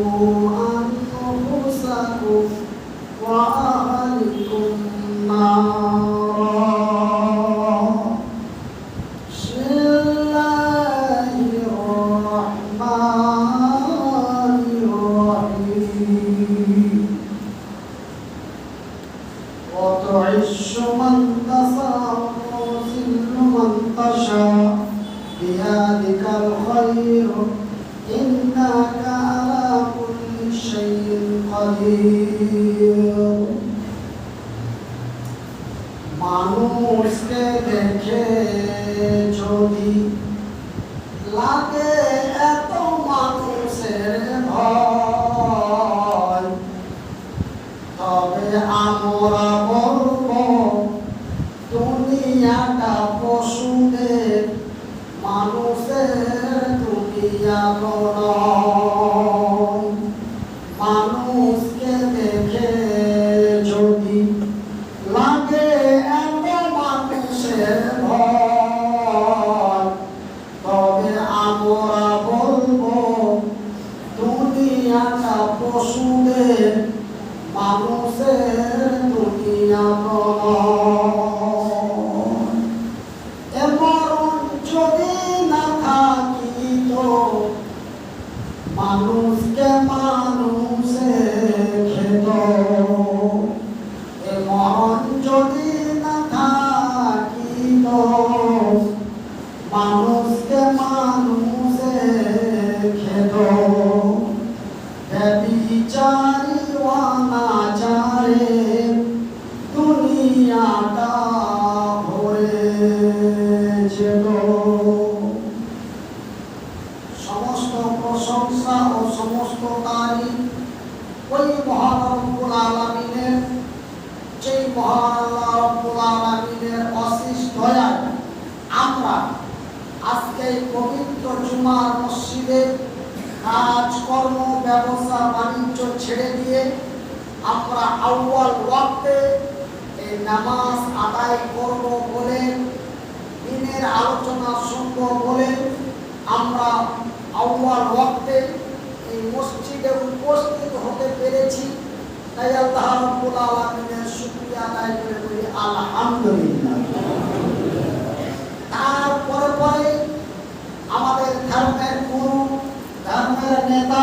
Senhor. ব্যবসা বাণিজ্য ছেড়ে দিয়ে আমরা আউয়াল ওয়াক্তে এই নামাজ আদায় করব বলে, দিনের আলোচনা শুনব বলে আমরা আউয়াল ওয়াক্তে এই মসজিদে উপস্থিত হতে পেরেছি। তাই আল্লাহ রাব্বুল আলামিনের শুকরিয়া আদায় করে বলি, আলহামদুলিল্লাহ। তারপরে পরে আমাদের ধর্মের গুরু, ধর্মের নেতা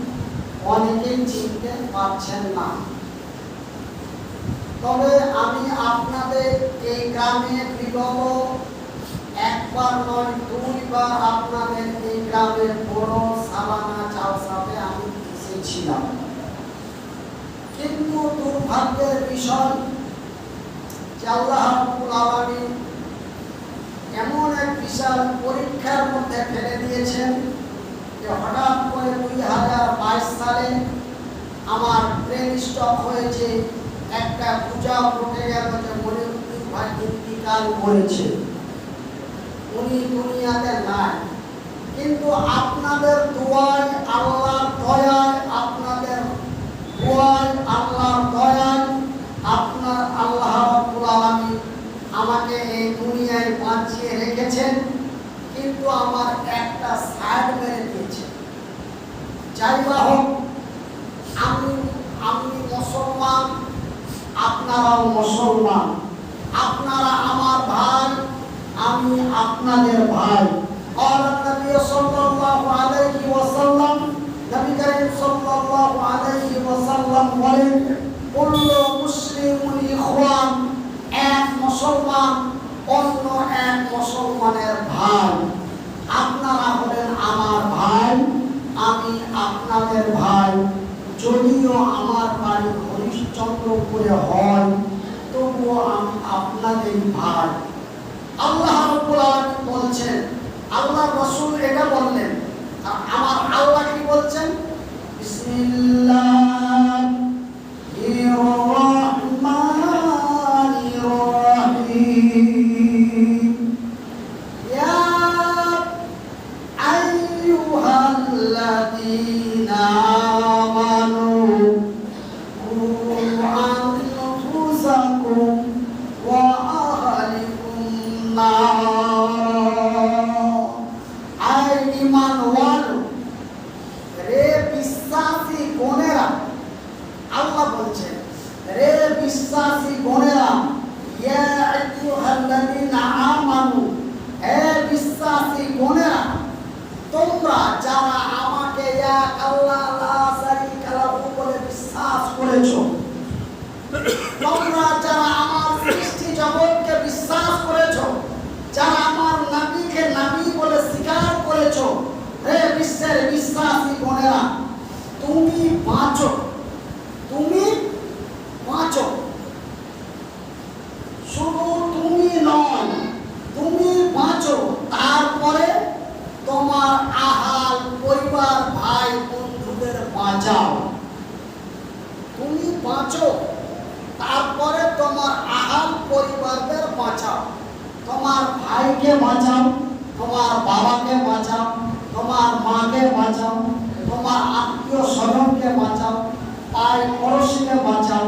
অনেকেই চিনতে পারছেন না। তবে আমি আপনাদের এই গ্রামে বিগত একবার নয়, দুইবার আপনাদের এই গ্রামের বড় সালানা চালসাতে আমি এসেছিলাম। কিন্তু দুর্ভাগ্যের বিষয় যে এমন এক বিশাল পরীক্ষার মধ্যে ফেলে দিয়েছেন। যে হঠাৎ করে দুই হাজার বাইশ সালে আমার ট্রেন স্টপ হয়েছে, একটা পূজা ঘটে গেল যে মনিউদ্দিন ভাই ইন্তিকাল করেছে উনি দুনিয়াতে নাই। কিন্তু আপনাদের দোয়ায় আল্লাহর দয়ায়, আপনাদের দোয়ায় আল্লাহর দয়ায় আপনার আল্লাহ রাব্বুল আলামিন আমাকে এই দুনিয়ায় বাঁচিয়ে রেখেছেন। আমার একটা সাইড মেরে দিয়েছে যাই বা হোক আমি আমি মুসলমান আপনারাও মুসলমান আপনারা আমার ভাই আমি আপনাদের ভাই قال النبي صلى الله عليه وسلم নবী করিম সাল্লাল্লাহু আলাইহি ওয়াসাল্লাম বলেন কুল্লু মুসলিমুন ইখওয়ান এক মুসলমান অন্য এক মুসলমানের ভাই আপনারা হলেন আমার ভাই, আমি আপনাদের ভাই, যদিও আমার বাড়ি হরিশ্চন্দ্রপুরে হয়, তবুও আমি আপনাদের ভাই। আল্লাহ বলছেন, আল্লাহ রসুল এটা বললেন। আমার আল্লাহ কি বলছেন? বিসমিল্লাহ। যারা আমাকে এক আল্লাহ বলে বিশ্বাস করেছ বিশ্বাস করেছ যারা বিশ্বাসী বোনেরা তুমি বাঁচো তুমি বাঁচো শুধু তুমি নয় তুমি বাঁচো তারপরে তোমার আহাল পরিবার ভাই বন্ধুদের বাঁচাও। তুমি বাঁচো। তারপরে তোমার আহাল পরিবারদের বাঁচাও। তোমার ভাইকে বাঁচাও, তোমার বাবাকে বাঁচাও, তোমার মাকে বাঁচাও, তোমার আত্মীয় স্বজনকে বাঁচাও, তাই পড়োশিকে বাঁচাও।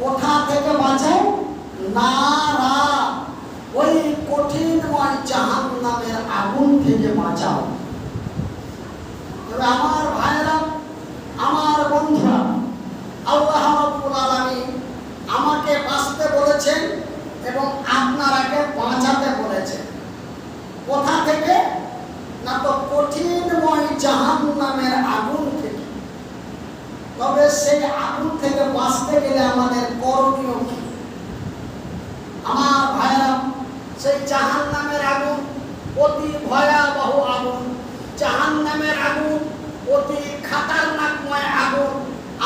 কোথা থেকে বাঁচাও? না ওই কঠিনময় জাহান নামের আগুন থেকে বাঁচাও। তবে আমার ভাইরা আমার বন্ধুরা, আল্লাহ রাব্বুল আলামিন আমাকে বাঁচতে বলেছেন এবং আপনারাকে বাঁচাতে বলেছেন। কোথা থেকে? না তো কঠিনময় জাহান নামের আগুন থেকে। তবে সেই আগুন থেকে বাঁচতে গেলে আমাদের করণীয় কি? আমার ভাইরা সেই জাহান নামের আগুন অতি ভয়াবহ আগুন জাহান নামের আগুন অতি খাতারনাকময় আগুন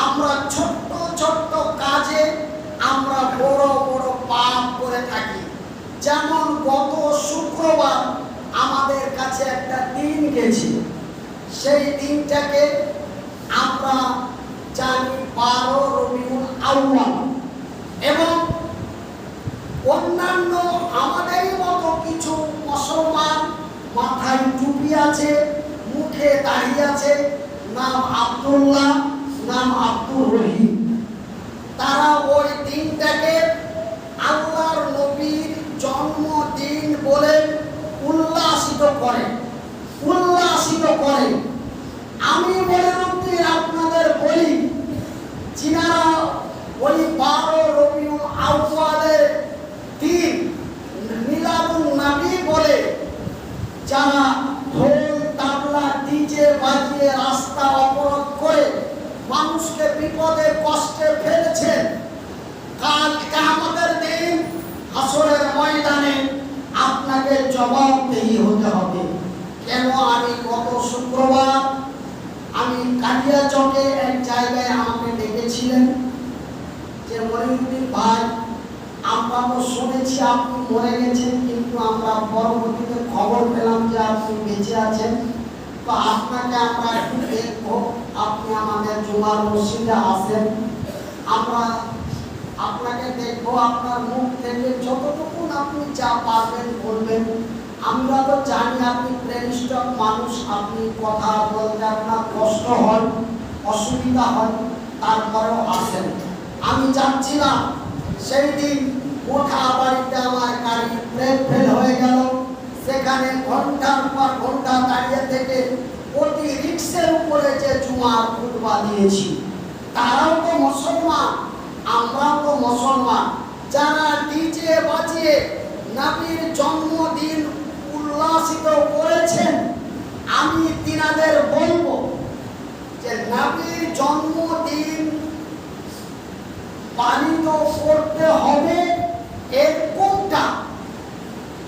আমরা ছোট্ট ছোট্ট কাজে আমরা বড় বড় পাপ করে থাকি যেমন গত শুক্রবার আমাদের কাছে একটা দিন গেছিল সেই দিনটাকে আমরা জানি বারো রবিউল আউয়াল। এবং অন্যান্য আমাদেরই মতো কিছু মুসলমান মাথায় টুপি আছে, মুখে দাঁড়িয়ে আছে, নাম আব্দুল্লাহ, নাম আব্দুর রহিম। তারা ওই দিনটাকে আল্লাহর নবীর জন্মদিন বলে উল্লাসিত করে উল্লাসিত করে। আমি মনে আপনাদের বলি যিনারা ওই বারো রবিউল আউয়ালের দিন মিলাদুন নবী বলে, যারা ঢোল, তাবলা, ডিজে বাজিয়ে রাস্তা অবরোধ করে মানুষকে বিপদে, কষ্টে ফেলেছেন, কাল আমাদের দিন হাসরের ময়দানে আপনাকে জবাবদেহি হতে হবে। কেন আমি গত শুক্রবার আমি কালিয়া চকে এক জায়গায় আমাকে ডেকেছিলেন? যে মরিউদ্দিন ভাই, আমরা তো শুনেছি আপনি মরে গেছেন, কিন্তু আমরা পরবর্তীতে খবর পেলাম যে আপনি বেঁচে আছেন। তো আপনাকে আমরা একটু দেখব। আপনি আমাদের জুমার মসজিদে আসেন। আমরা আপনাকে দেখব আপনার মুখ থেকে যতটুকু আপনি যা পারবেন বলবেন। আমরা তো জানি আপনি প্রেমিষ্ট মানুষ, আপনি কথা বলতে আপনার কষ্ট হয়, অসুবিধা হয়, তারপরেও আসেন। আমি যাচ্ছিলাম, সেই দিন ওঠা বাড়িতে আমার গাড়ি ব্রেক ফেল হয়ে গেল। সেখানে ঘণ্টার পর ঘণ্টা দাঁড়িয়ে থেকে প্রতি রিক্সের উপরে যে জুমার খুতবা দিয়েছি, তারাও তো মুসলমান। আমরাও তো মুসলমান। যারা ডিজে বাজিয়ে নবীর জন্মদিন উল্লাসিত করেছেন, আমি তিনাদের বলব যে নবীর জন্মদিন পালিত করতে হবে এর কোনটা?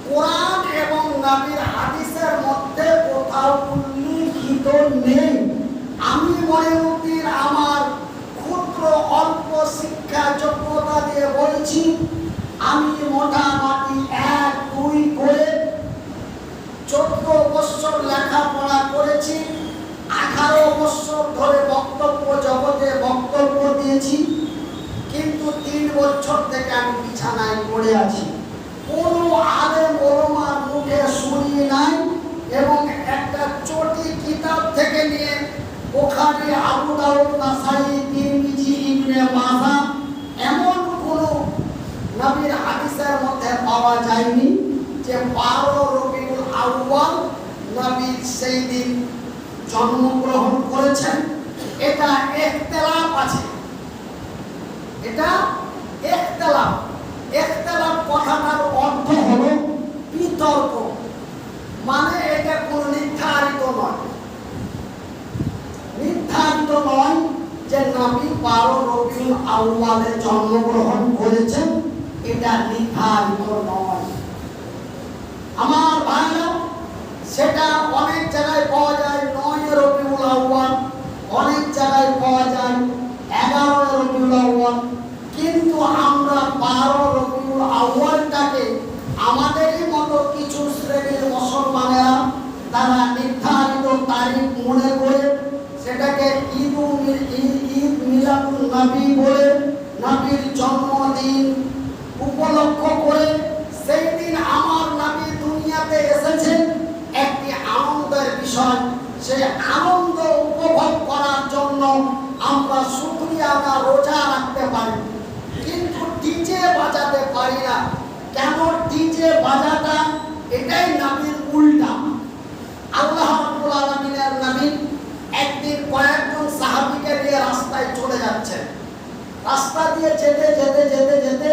কোরআন এবং নবীর হাদিসের মধ্যে কোথাও উল্লিখিত নেই। আমি মনে আমার ক্ষুদ্র অল্প শিক্ষা যোগ্যতা দিয়ে বলছি, আমি মোটামুটি এক, দুই করে চোদ্দ বছর লেখাপড়া করেছি, আঠারো বছর ধরে বক্তব্য জগতে বক্তব্য দিয়েছি, কিন্তু তিন বছর থেকে আমি বিছানায় পড়ে আছি। কোনো আলেম ওলমার মুখে শুনি নাই এবং একটা চটি কিতাব বুখারী আবু দাউদ নাসাই এমন কোন নবীর হাদিসের মধ্যে পাওয়া যায়নি যে বারো রবিউল নবী সেই দিন জন্মগ্রহণ করেছেন। এটা একতেলাপ আছে। এটা কথাটার অর্থ হলো বিতর্ক। মানে এটা কোন নির্ধারিত নয়। নির্ধারিত নয় নবী বারো রবিউল আউয়ালে জন্মগ্রহণ করেছেন। এটা নির্ধারিত নয়। আমার ভাইরা, সেটা অনেক জায়গায় পাওয়া যায়, নয় রবিউল আউয়াল, অনেক জায়গায় পাওয়া যায়, এগারো রবিউল আউয়াল। কিন্তু আমরা বারো রবিউল আউয়ালটাকে আমাদেরই মতো কিছু শ্রেণির মুসলমানেরা তারা নির্ধারিত তারিখ মনে করে সেটাকে ঈদ ঈদ মিলাদুল নবী বলে নবীর জন্মদিন উপলক্ষ করে সেই দিন আমার নবী দুনিয়াতে এসেছেন একটি আনন্দের বিষয়। সেই আনন্দ উপভোগ করার জন্য আমরা শুক্রিয়া বা রোজা রাখতে পারি। কিন্তু ডিজে বাজাতে পারি না। কেন ডিজে বাজাটা? এটাই নবীর উল্টা। আল্লাহ রাব্বুল আলামিনের নবী একদিন কয়েকজন সাহাবীকে নিয়ে রাস্তায় চলে যাচ্ছেন। রাস্তা দিয়ে যেতে যেতে যেতে যেতে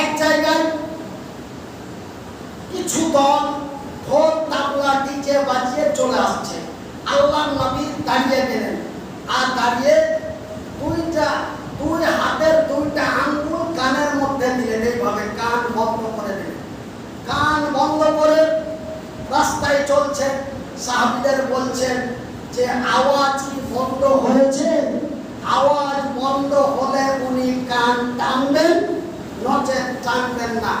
এক জায়গায় কিছু দল ঢোল তাবলা ডিজে বাজিয়ে চলে আসছে। আল্লাহ নবী দাঁড়িয়ে গেলেন। আর দাঁড়িয়ে দুইটা, দুই হাতের দুইটা আঙ্গুল কানের মধ্যে দিলেন। এইভাবে কান বন্ধ করে দিলেন। কান বন্ধ করে রাস্তায় চলছে সাহাবিদের বলছেন যে আওয়াজ কি বন্ধ হয়েছে আওয়াজ বন্ধ হলে উনি কান টানবেন নচেত টানবেন না।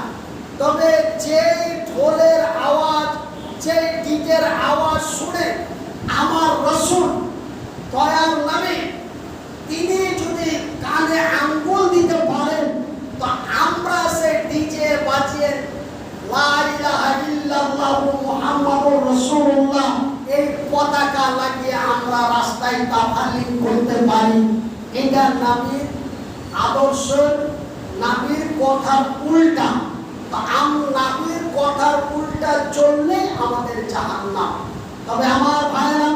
তবে যে ঢোলের আওয়াজ যে ডিজের আওয়াজ শুনে আমার রসুল দয়ার নামে তিনি যদি কানে আঙ্গুল দিতে পারেন, তো আমরা সে ডিজে বাজিয়ে মুহাম্মাদুর রাসূলুল্লাহ এই পতাকা লাগিয়ে আমরা রাস্তায় তাফালিং করতে পারি। এটা নবীর আদর্শ নবীর কথার উল্টা। আম নবীর কথার উল্টা চললে আমাদের জাহান্নাম। তবে আমার ভাইরা,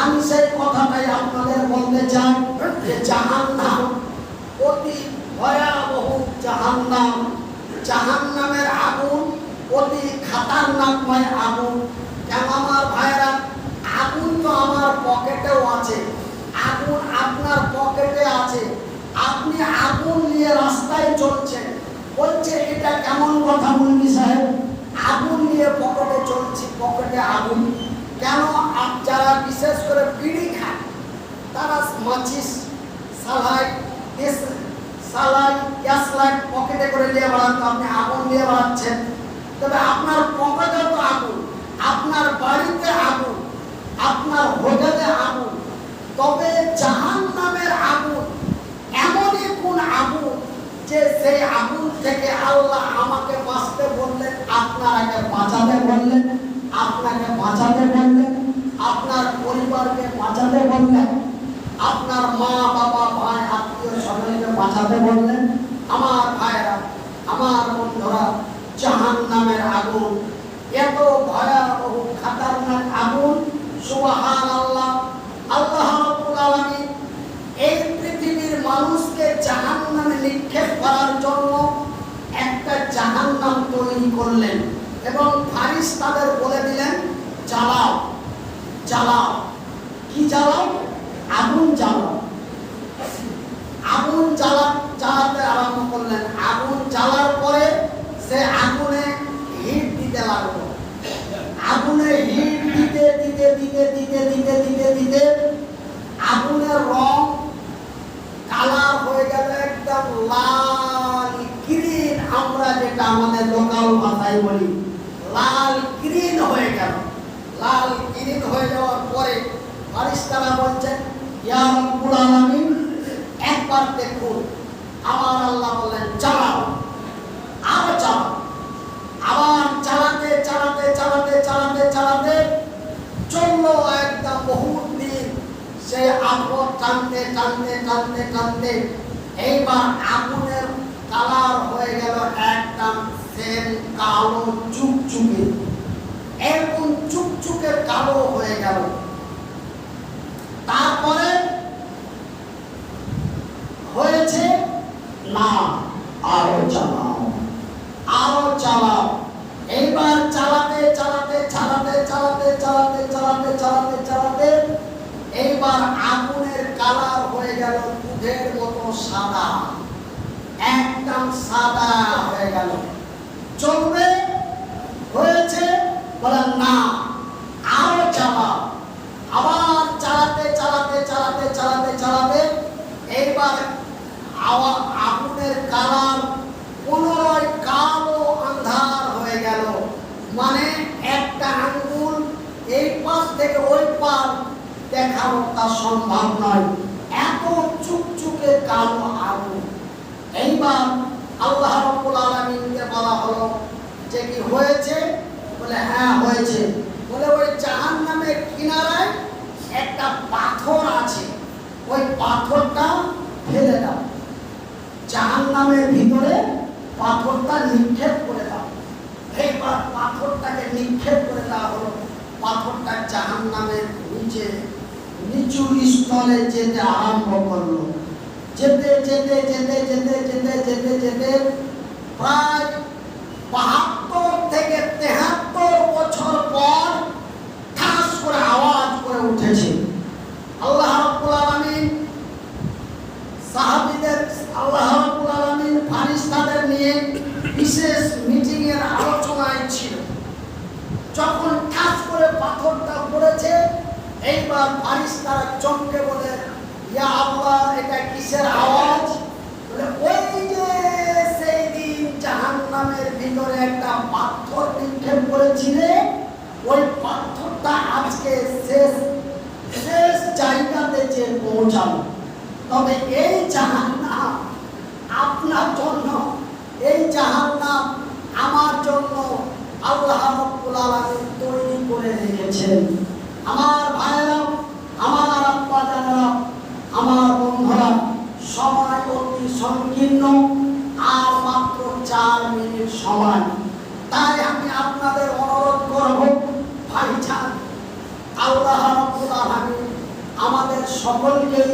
আমি সেই কথাটাই আপনাদের বলতে চাই যে জাহান্নাম, অতি ভয়াবহ জাহান্নাম। জাহান্নামের আগুন, অতি খাতারনাকময় আগুন। কেন আমার ভাইরা আগুন তো আমার পকেটেও আছে। আগুন আপনার পকেটে আছে। আপনি আগুন নিয়ে রাস্তায় চলছেন। বলছে, এটা কেমন কথা মুন্নি সাহেব? আগুন নিয়ে পকেটে চলছি, পকেটে আগুন। কেন যারা বিশেষ করে বিড়ি খায়, তারা মাচিস সালাই সালাই, গ্যাস লাইট পকেটে করে নিয়ে বেড়ান আপনি আগুন নিয়ে বেড়াচ্ছেন। তবে আপনার পকেটে তো আগুন, আপনার বাড়িতে আগুন। আপনার হোটেলে আগুন। তবে জাহান নামের আগুন এমনই কোন আগুন যে সেই আগুন থেকে আল্লাহ আমাকে বাঁচতে বললেন আপনারাকে বাঁচাতে বললেন, আপনাকে বাঁচাতে বললেন, আপনার পরিবারকে বাঁচাতে বললেন, আপনার মা, বাবা, ভাই, আত্মীয় স্বজনকে বাঁচাতে বললেন। আমার ভাইরা, আমার বন্ধুরা জাহান নামের আগুন এত সুবহান আল্লাহ আল্লাহ পৃথিবীর মানুষকে জাহান্নামে নিক্ষেপ করার জন্য একটা বলে দিলেন, জ্বালাও জ্বালাও। কি জ্বালাও? আগুন জ্বালাও। আগুন জ্বালা, জ্বালাতে আরম্ভ করলেন। আগুন জ্বালার পরে সে আগুনে হিট দিতে লাগল আগুনে হিট দিতে দিতে দিতে দিতে দিতে আগুনের রং কালার হয়ে গেল একদম লাল গ্রিন। আমরা যেটা আমাদের লোকাল ভাষায় বলি, লাল গ্রিন হয়ে গেল। লাল গ্রিন হয়ে যাওয়ার পরে ফারিস্তারা বলছেন একবার দেখুন। আমার আল্লাহ বললেন, চালাও, আরও চালাও। আবার চালাতে চালাতে চালাতে চালাতে চালাতে একদম আগুন টানতে টানতে টানতে টানতে এইবার আগুনের কালার হয়ে গেল একটা সেম কালো চুকচুকে। এরকম চুকচুকে কালো হয়ে গেল। তারপরে হয়েছে না, আরও চালাও আরও চালাও সাদা হয়ে গেল। চলবে, হয়েছে বলে না। আরও চালাও। আবার চালাতে চালাতে চালাতে চালাতে চালাতে এইবার আওয়া- আগুনের কালার পুনরায় কালো আন্ধার হয়ে গেল। মানে একটা আঙ্গুল এই পাশ থেকে ওই পার দেখানো তা সম্ভব নয়। এত চুকচুকে কালো আগুন। এইবার আল্লাহ রাব্বুল আলামিনকে বলা হলো যে কি হয়েছে? বলে হ্যাঁ হয়েছে। বলে, ওই জাহান্নামের কিনারায় একটা পাথর আছে। ওই পাথরটা ফেলে দাও। জাহান্নামের ভিতরে পাথরটা নিক্ষেপ করে দাও। এইবার পাথরটাকে নিক্ষেপ করে দেওয়া হলো। পাথরটা জাহান্নামের নিচে, নিচু স্থলে যেতে আরম্ভ করল। যেতে যেতে যেতে যেতে যেতে যেতে যেতে প্রায় বাহাত্তর থেকে তেহাত্তর বছর পর ঠাস করে আওয়াজ করে উঠেছে। আল্লাহ আল্লাহ ফারিস্তাদের নিয়ে বিশেষ মিটিং এর আলোচনায় ছিল। যখন ঠাস করে পাথরটা পড়েছে, এইবার ফারিস্তারা চমকে বলে ইয়া আল্লাহ এটা কিসের আওয়াজ বলে ওই যে সেই দিন জাহান্নামের ভিতরে একটা পাথর নিক্ষেপ করেছিলে ওই পাথরটা আজকে শেষ শেষ জায়গাতে যে তবে এই জাহান্নাম আপনার জন্য, এই জাহান্নাম আমার জন্য আল্লাহ রাব্বুল আলামিন তৈরি করে রেখেছেন। আমার ভাইয়েরা, আমার আব্বা জানেরা, আমার বন্ধুরা, সময় অতি সংকীর্ণ, আর মাত্র চার মিনিট সময়। তাই আমি আপনাদের অনুরোধ করব, ভাইজান, আল্লাহ রাব্বুল আলামিন আমাদের সকলকেই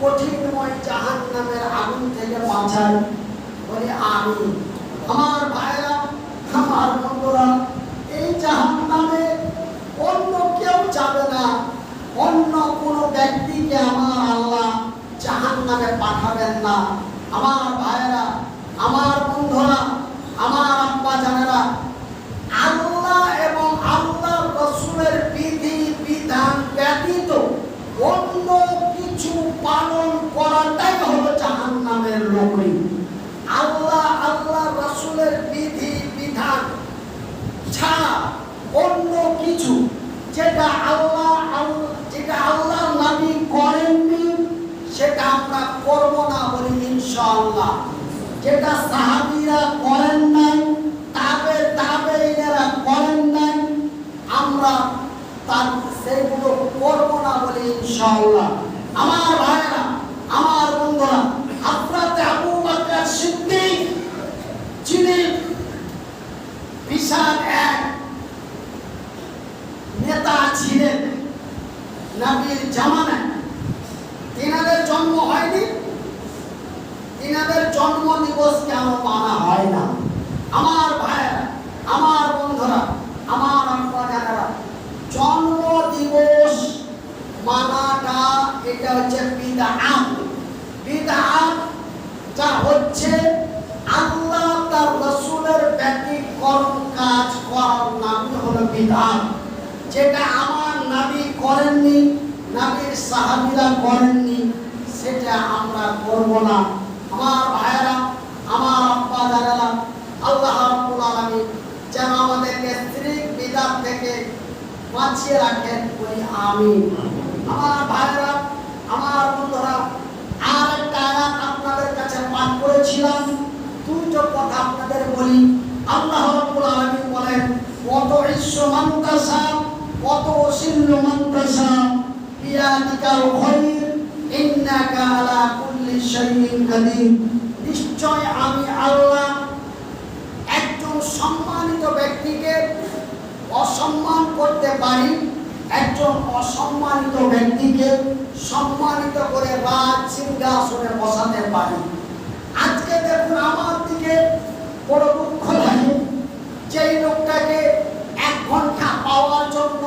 কঠিনময় জাহান নামের আগুন থেকে বাঁচান। বলি আমি আমার ভাইরা আমার বন্ধুরা, এই জাহান নামে অন্য কেউ যাবে না। অন্য কোনো ব্যক্তিকে আমার আল্লাহ জাহান নামে পাঠাবেন না। আমার ভাইরা আমার বন্ধুরা আমার আব্বা জানেরা আল্লাহ এবং আল্লাহ রসুলের বিধি বিধান ব্যতীত অন্য কিছু পালন করাটাই হলো জাহান নামের লোকই আল্লাহ আল্লাহ রসুলের বিধি বিধান ছাড়া অন্য কিছু যেটা আল্লাহ আল্লাহ যেটা আল্লাহ নবী করেননি সেটা আমরা করব না বলি ইনশাআল্লাহ যেটা সাহাবীরা করেন নাই তাবে তাবে এরা করেন নাই আমরা তার সেগুলো করব না বলি ইনশাআল্লাহ আমার ভাইরা আমার বন্ধুরা আপনাতে আবু বকর সিদ্দিক যিনি বিশাল এক নেতা ছিলেন নবীর জামানায় তিনাদের জন্ম হয়নি। তিনাদের জন্ম দিবস কেন মানা হয় না। আমার ভাইয়েরা, আমার বন্ধুরা, আমার আব্বাজানেরা জন্ম দিবস মানাটা এটা হচ্ছে বিদআত বিদআত যা হচ্ছে রসুলের ব্যতিক্রম কাজ করার নামই হলো বিধান। যেটা আমার নাবি করেননি, নাবির সাহাবীরা করেননি, সেটা আমরা করব না। আমার ভাইয়েরা, আমার আব্বা দাদারা, আল্লাহ রাব্বুল আলামিন যেন আমাদেরকে স্ত্রীর বিদাত থেকে বাঁচিয়ে রাখেন বলি আমি আমার ভাইয়েরা, আমার বন্ধুরা আর একটা আয়াত আপনাদের কাছে পাঠ করেছিলাম। আপনাদের বলি, আল্লাহ রাব্বুল আলামিন বলেন কত কত ইন্নাকা আলা কুল্লি শাইইন কাদির। নিশ্চয় আমি আল্লাহ একজন সম্মানিত ব্যক্তিকে অসম্মান করতে পারি, একজন অসম্মানিত ব্যক্তিকে সম্মানিত করে রাজ সিংহাসনে বসাতে পারি আজকে দেখুন আমার দিকে বড় দুঃখ লাগে যেই লোকটাকে এক ঘণ্টা পাওয়ার জন্য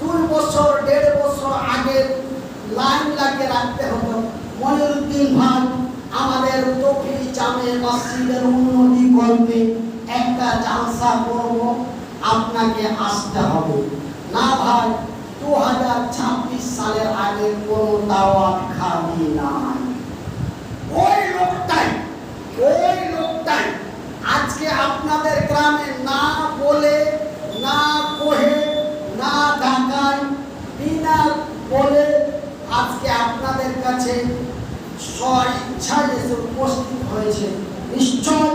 দুই বছর, দেড় বছর আগে লাইন লাগিয়ে রাখতে হতো। মনিরুদ্দিন ভাই, আমাদের তফিলি জামে মসজিদের উন্নতি করবে একটা জালসা করব, আপনাকে আসতে হবে। না ভাই দু হাজার ছাব্বিশ সালের আগে কোনো দাওয়াত খাবি নাই। ওই লোকটাই, ওই আপনাদের গ্রামে না বলে, না কহে, না ঢাকায়, বিনা বলে আজকে আপনাদের কাছে স্ব ইচ্ছায় এসে উপস্থিত হয়েছে। নিশ্চয়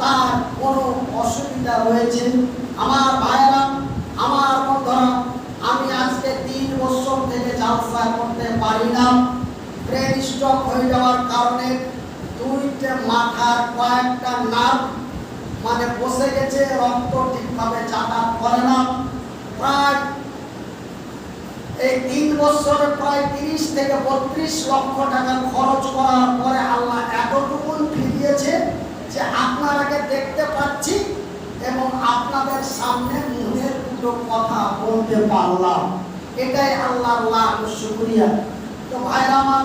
তার কোনো অসুবিধা রয়েছে। আমার ভাইয়েরা, আমার বন্ধুরা, আমি আজকে তিন বছর থেকে জালসা করতে পারি না। ব্রেন স্ট্রোক হয়ে যাওয়ার কারণে দুইটা মাথার কয়েকটা নার্ভ মানে বসে গেছে, রক্ত ঠিকভাবে যাতায়াত করে না। প্রায় এই তিন বছরে, প্রায় তিরিশ থেকে বত্রিশ লক্ষ টাকা খরচ করার পরে আল্লাহ এতটুকুন ফিরিয়েছে যে আপনারাকে দেখতে পাচ্ছি এবং আপনাদের সামনে মুখের দুটো কথা বলতে পারলাম। এটাই আল্লাহ লাখ শুক্রিয়া। তো ভাইরা আমার,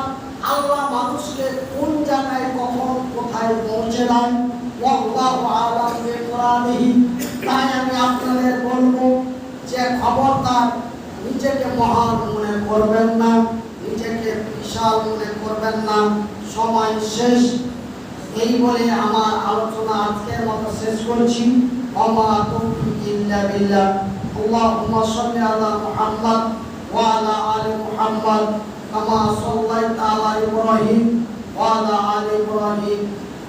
আল্লাহ মানুষকে কোন জায়গায় কখন কোথায় পৌঁছে দেয় তাই আমি আপনাদের বলব যে খবরদার নিজেকে মহান মনে করবেন না, নিজেকে বিশাল মনে করবেন না। সময় শেষ। এই বলে আমার আলোচনা আজকের মতো শেষ করছি। অমা তৌফিক ইল্লা বিল্লাহ। আল্লাহুম্মা সাল্লি আলা মুহাম্মদ ওয়া আলা আলি মুহাম্মদ। কামা সাল্লাইতা আলা ইব্রাহিম ওয়া আলা আলি ইব্রাহিম।